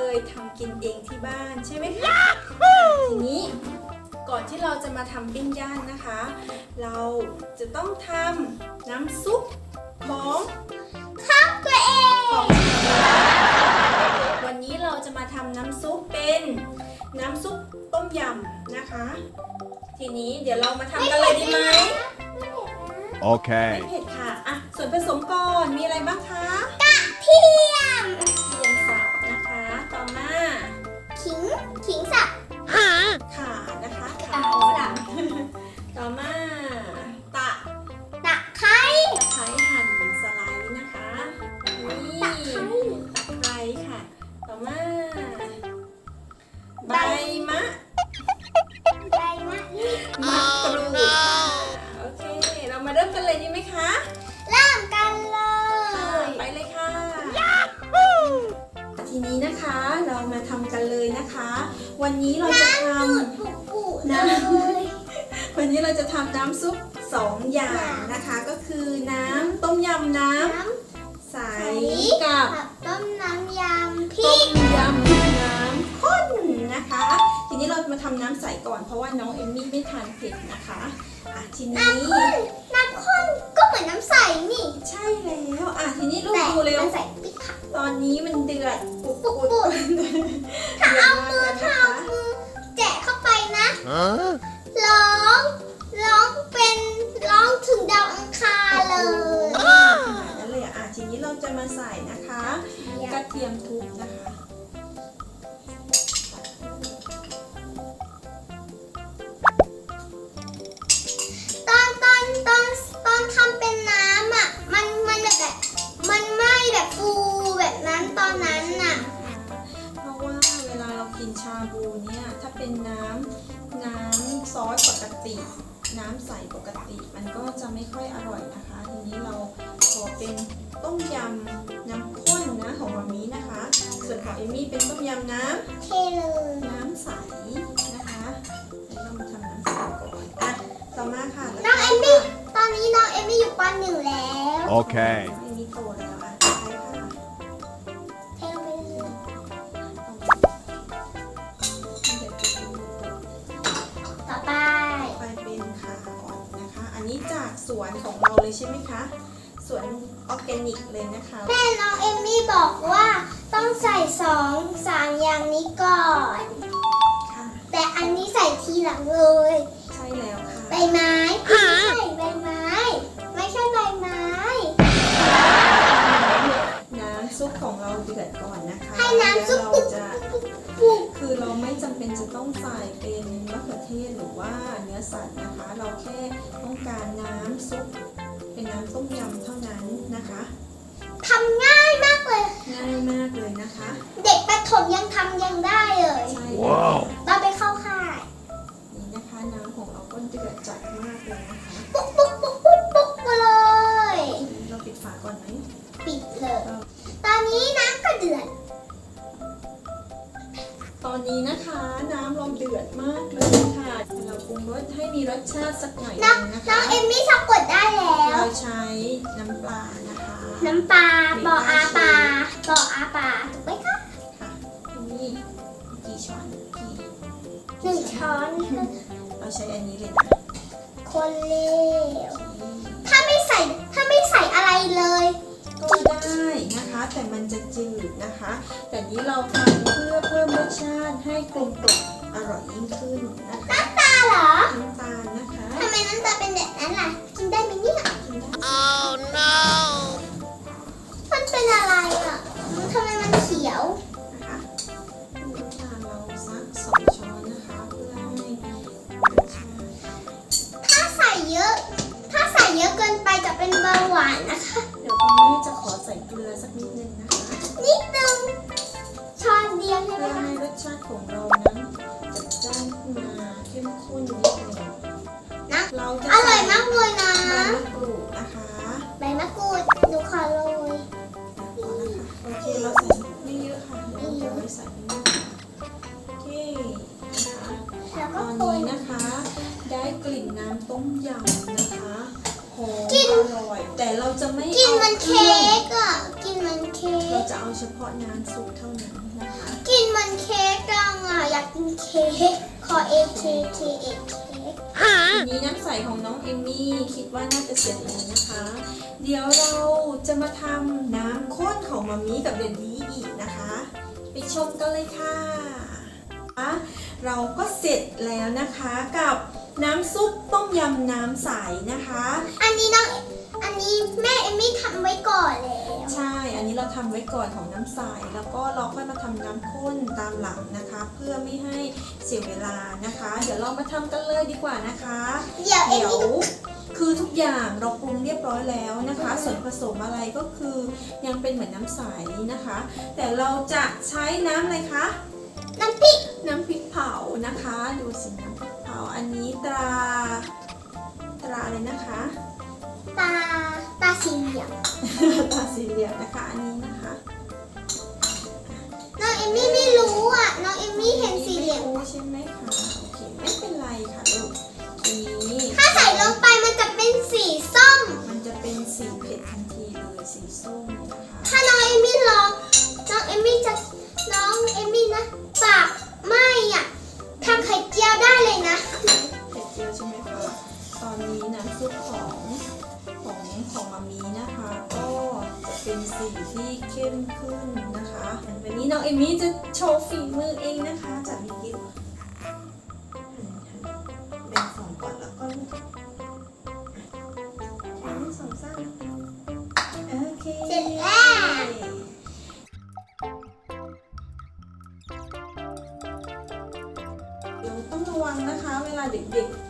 เลยทำกินเองที่บ้านใช่ไหมคะทีนี้ก่อนที่เราจะมาทำปิ้งย่างนะคะ เราจะต้องทำน้ำซุปของข้าวตัวเองของวันนี้เราจะมาทำน้ำซุปเป็นน้ำซุปต้มยำนะคะ ทีนี้เดี๋ยวเรามาทำกันเลยดีไหมไม่ Okay. เผ็ดค่ะอะส่วนผสมก่อนมีอะไรบ้างคะเที วันนี้เราจะทำปุปุๆน้เลยวันนี้เราจะทำน้ำซุปสองอย่างนะคะ ก็คือน้ำต้มยำน้น้ำใสำกับกับต้มน้ำยำพริต้กมยำน้ำข้นนะคะ ทีนี้เรามาทำน้ำใสก่อนเพราะว่าน้องเอมมี่ไม่ทานเผ็ดนะคะอะทีนี้ น้ำข้นน้ำข้นก็เหมือนน้ำใสนี่ ใช่แล้ว อะทีนี้ลูกแต่ดูเร็ว มันใส่พริกค่ะ ตอนนี้มันเดือดปุบปุปุบบปุบถ้าเดือดเอามากมือเลยถ้านะเอาคะมือแจะเข้าไปนะ Huh? ร้องร้องเป็นร้องถึงดาวอังคารเลยขนาดนั้นเลยอะอะทีนี้เราจะมาใส่นะคะ กระเทียมทุบนะคะ เนี่ยถ้าเป็นน้ำน้ำซอสปกติ น้ำใสปกติ มันก็จะไม่ค่อยอร่อยนะคะ ทีนี้เราขอเป็นต้มยำน้ำข้นนะของมามีนะคะ ส่วนของเอมมี่เป็นต้มยำน้เทเลยำน้ำใสนะคะเดี๋ยวเรามาทำน้ำใสก่อนอะต่อมาค่ะน้องเอมมี่ตอนนี้น้องเอมมี่อยู่ปหนึ่งแล้ว Okay. วนของเราเลยใช่ไหมคะ สวนออร์แกนิกเลยนะคะ แม่น้องเอมมี่บอกว่าต้องใส่สองสามอย่างนี้ก่อน ค่ะ แต่อันนี้ใส่ทีหลังเลย ใช่แล้วค่ะ ใบไม้ไม่ใช่ใบไม้ ไม่ใช่ใบไม้ น้ำซุปของเราเดือดก่อนนะคะให้น้ำซุป แล้วเราจะปุกคือเรา ไม่จำเป็นจะต้องใส่เป็นมะเขือเทศหรือว่าเนื้อสัตว์นะคะ เราแค่ต้องการน้ำซุปเป็นน้ำต้มยำเท่านั้นนะคะทำง่ายมากเลย ง่ายมากเลยนะคะ เด็กประถมยังทำยังได้เลยใช่ว้าวตอนไปเข้าค่ายนี่นะคะ น้ำของเราก็เดือดจัดมากเลยนะคะ เราใช้อันนี้เลยนะคนเลวถ้าไม่ใส่ถ้าไม่ใส่อะไรเลย ก็ได้นะคะ แต่มันจะจืดนะคะ แต่นี้เราทำเพื่อเพิ่มรสชาติให้กลมกล่อมอร่อยยิ่งขึ้นนะคะตาเหรอน้ำตาลนะคะทำไมน้ำตาเป็นแบบนั้นล่ะ กินได้ไหมเนี่ย ดหนูขอโรยพอแล้วค่ะโอเคเราใส่ไม่เยอะค่ะเดี๋ยวเราจะไม่ใส่ไม่เยอะโอเคนะคะแล้วตก็อนคนนี้นะคะใบกลิ่นน้ำต้มยำนะคะหอมอร่อย แต่เราจะไม่กินเอามันเครื่เค้องกอะกินมันเค้เรากจะเอาเฉพาะน้ำซุปเท่านั้นนะคะ กินมันเค้กจังอะอยากกินเค้กขอเอเคเคเอเค นี้น้ำใสของน้องเอมมี่คิดว่าน่าจะเสร็จแล้วนะคะ เดี๋ยวเราจะมาทำน้ำข้นของมามีกับเดนดี้อีกนะคะ ไปชมกันเลยค่ะ เราก็เสร็จแล้วนะคะกับน้ำซุปต้มยำน้ำใสนะคะ อันนี้น้อง อันนี้แม่เอมมี่ทำไว้ก่อนแล้ว ใช่ อันนี้เราทำไว้ก่อนของน้ำใส แล้วก็เราค่อยมาทำน้ำข้นตามหลังนะคะ เพื่อไม่ให้เสียเวลานะคะ เดี๋ยวเรามาทำกันเลยดีกว่านะคะ เดี๋ยวเอมเดี๋ยวมี่คือทุกอย่างเราปรุงเรียบร้อยแล้วนะคะ ส่วนผสมอะไรก็คือยังเป็นเหมือนน้ำใสนะคะ แต่เราจะใช้น้ำอะไรคะ น้ำพริกน้ำพริกเผานะคะ ดูสิน้ำพริกเผาอันนี้ตรา ตราอะไรนะคะ ตาตาสีเหลืองตราสีเหลืองนะคะอันนี้นะคะ น้องเอมมี่ไม่รู้อะ น้องเอมมี่เห็นสีเหลืองไม่รู้ใช่ไหมคะโอเคไม่เป็นไรค่ะลูกทีนี้ถ้าใส่ลงไปมันจะเป็นสีส้ม มันจะเป็นสีเผ็ดทันทีเลยสีส้มนะคะถ้าน้องเอมมี่ลองน้องเอมมี่จะน้องเอมมี่นะปากไหม่อะทำไข่เจียวได้เลยนะ น้ำซุปของของของมามีนะคะ ก็จะเป็นสีที่เข้มขึ้นนะคะวันนี้น้องเอมี่จะโชว์ฝีมือเองนะคะจากวิดีโอหันหันแบ่งสองก่อนแล้วก็ลูกหนึ่งสองสามโอเคเสร็จแล้วเดี๋ยวต้องระวังนะคะ เวลาเด็กๆ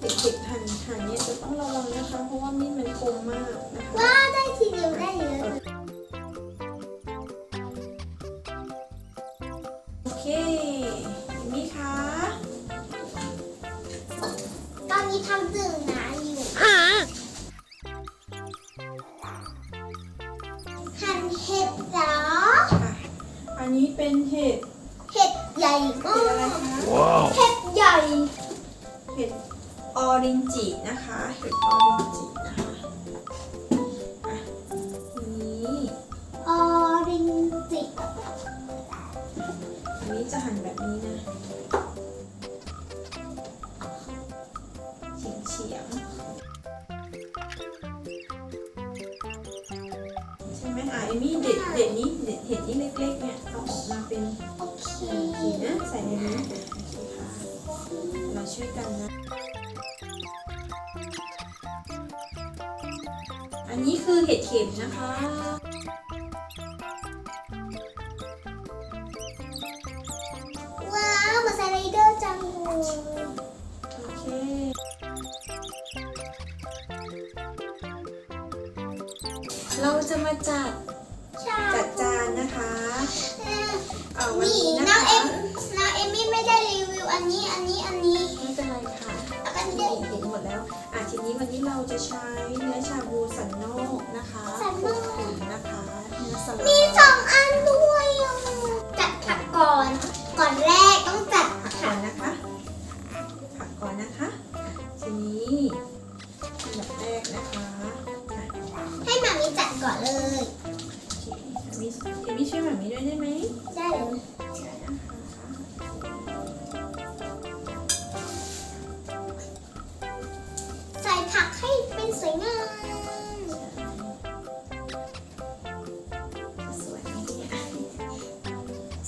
เด็กๆหั่นหั่นเนี่ยจะต้องระวังนะคะ เพราะว่ามีดมันคมมากนะคะว้าได้ทีเดียวได้เยอะโอเคมีคะตอนนี้ทำตึงหนาอยู่หั่นเห็ดเหรออะอันนี้เป็นเห็ดเห็ดใหญ่มาเห็ดอะไรกคะ Wow. เห็ดใหญ่เห็ด ออรินจินะคะเห็ดออรินจินะคะอะทีนี้ออรินจิอันนี้จะหั่นแบบนี้นะเฉียงเฉียงๆใช่ไหมอะเอมี่เด็ดเด็ดนี้เด็ดเห็ดนี้เล็กๆเนี่ยเอาออกมาเป็นโอเคขีนะใส่ในนี้โอเคค่ะเราช่วยกันนะ นนี้คือเห็ดเข็มนะคะ ว้าวเหมาสไลเดอร์จังเลยโอเค เราจะมาจัดใช่จัดจานนะคะ เอาวันนี่นี้นะน้องคะ จะใช้เนื้อชาบูสันนอกนะคะสันนอกขุนนะคะ เนื้อสลัด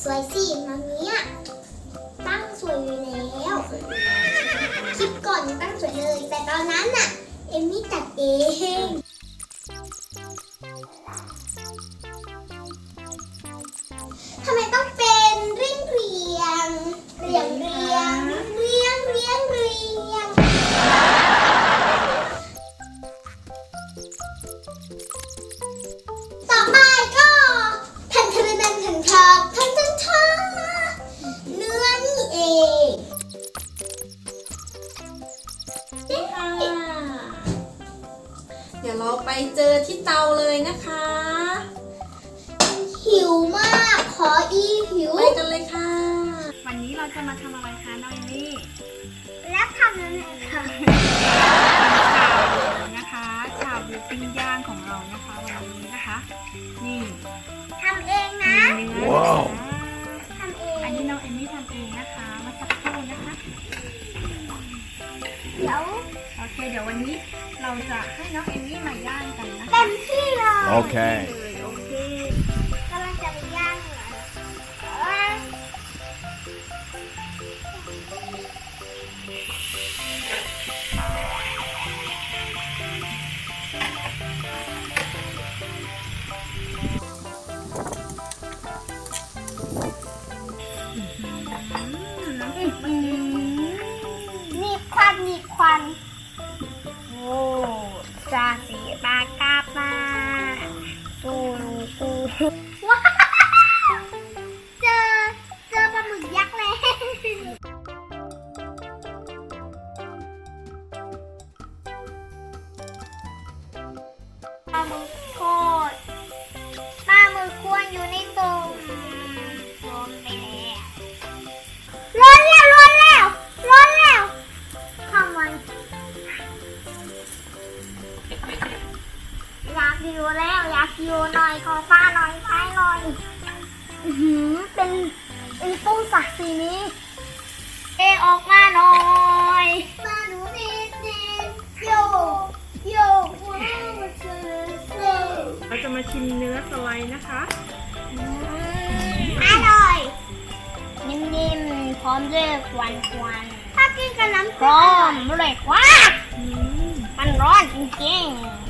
สวยสิมามีอะตั้งสวยอยู่แล้วคลิปก่อนยังตั้งสวยเลย แต่ตอนนั้นน่ะ เอมมี่ตัดเอง เราจะมาทำอะไรคะน้องเอมี่แล้วทำยังไงคะนะคะชาบูปิ้งย่างของเรานะคะวันนี้นะคะ นี่ทำเองนะมีเนื้อนะทำเองอันนี้น้องเอมี่ทำเองนะคะมาสักครู่นะคะ เดี๋ยวโอเคเดี๋ยววันนี้เราจะให้น้องเอมี่มาย่างกันนะเต็มที่เลยโอเค โยหนอยขอฟ้าหน่อยซ้ายหน่อยอือหือเป็นเป็นตุ้งศักดิ์สีนี้เอออกมาหน่อยมาดูนิดนิดโยกโยกว้าวเจอเจอเราจะมาชิมเนื้อสไลด์นะคะอร่อย นิ่มๆพร้อมด้วยควันควันถ้ากินกับน้ำพร้อมเลยควันมันร้อนจริงๆ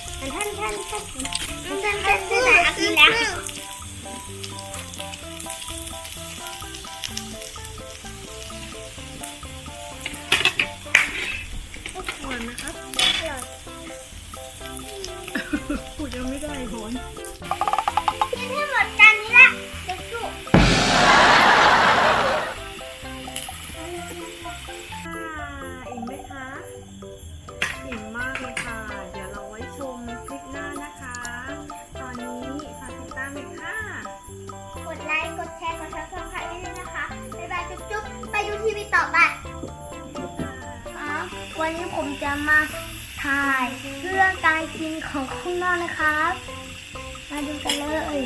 านท่านท่านอากินแล้วหวานนะครับอร่อยพูดยังไม่ได้หอน ผมจะมาถ่ายเรื่องการกินของข้างนอกนะครับ มาดูกันเลย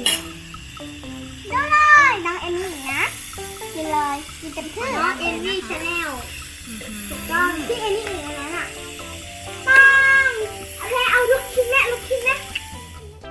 ดูเลยน้องเอมมี่นะกินเลยกินเต็มที่น้องเอมมี่ชาแนลถูกต้องที่เอมมี่อยู่ในนั้นอะปังโอเคเอาลูกชิ้นแม่ลูก